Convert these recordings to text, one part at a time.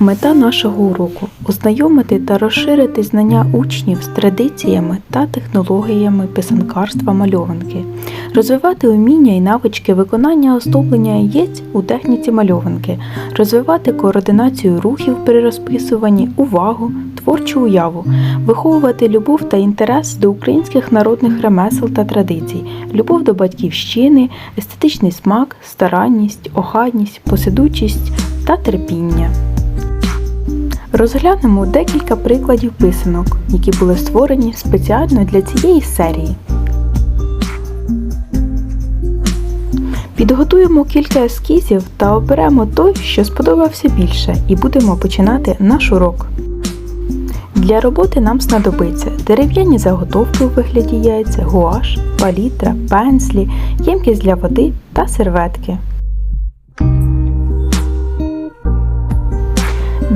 Мета нашого уроку ознайомити та розширити знання учнів з традиціями та технологіями писанкарства мальованки, розвивати уміння і навички виконання оздоблення яєць у техніці мальованки, розвивати координацію рухів при розписуванні, увагу, творчу уяву, виховувати любов та інтерес до українських народних ремесел та традицій, любов до батьківщини, естетичний смак, старанність, охайність, посидучість та терпіння. Розглянемо декілька прикладів писанок, які були створені спеціально для цієї серії. Підготуємо кілька ескізів та оберемо той, що сподобався більше, і будемо починати наш урок. Для роботи нам знадобиться дерев'яні заготовки у вигляді яйця, гуаш, палітра, пензлі, ємкість для води та серветки.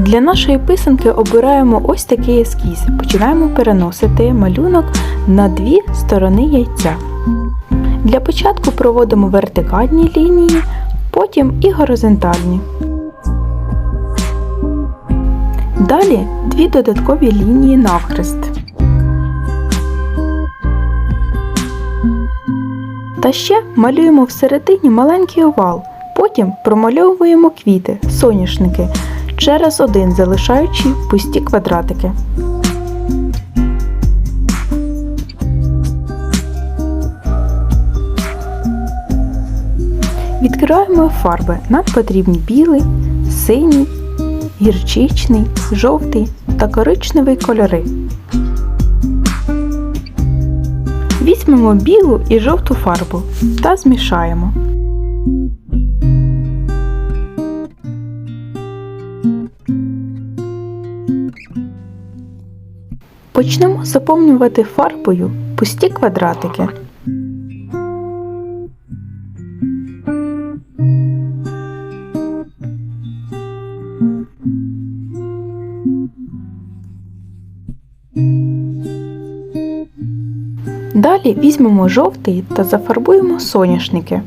Для нашої писанки обираємо ось такий ескіз. Починаємо переносити малюнок на дві сторони яйця. Для початку проводимо вертикальні лінії, потім і горизонтальні. Далі дві додаткові лінії навхрест. Та ще малюємо всередині маленький овал, потім промальовуємо квіти, соняшники через один залишаючи пусті квадратики. Відкриваємо фарби. Нам потрібні білий, синій, гірчичний, жовтий та коричневий кольори. Візьмемо білу і жовту фарбу та змішаємо. Почнемо заповнювати фарбою пусті квадратики. Далі візьмемо жовтий та зафарбуємо соняшники.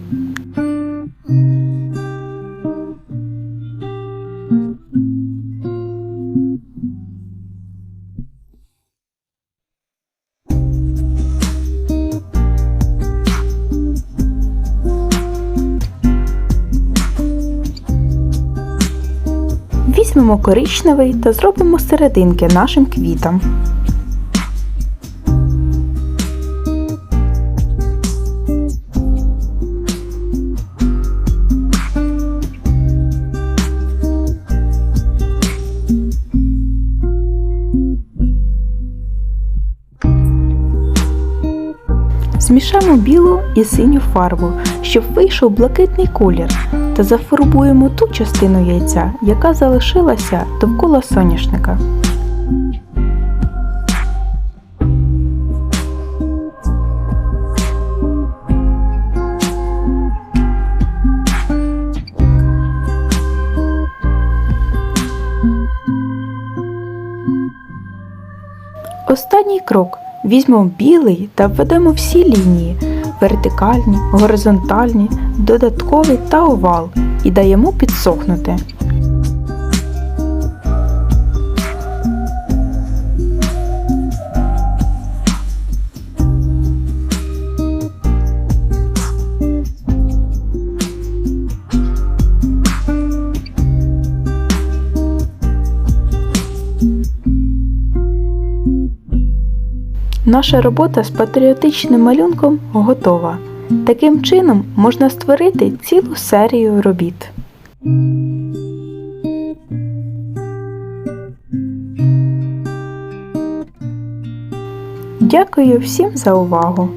Візьмемо коричневий та зробимо серединки нашим квітам. Змішаємо білу і синю фарбу, щоб вийшов блакитний колір, та зафарбуємо ту частину яйця, яка залишилася довкола соняшника. Останній крок. Візьмемо білий та введемо всі лінії вертикальні, горизонтальні, додаткові та овал і даємо підсохнути. Наша робота з патріотичним малюнком готова. Таким чином можна створити цілу серію робіт. Дякую всім за увагу!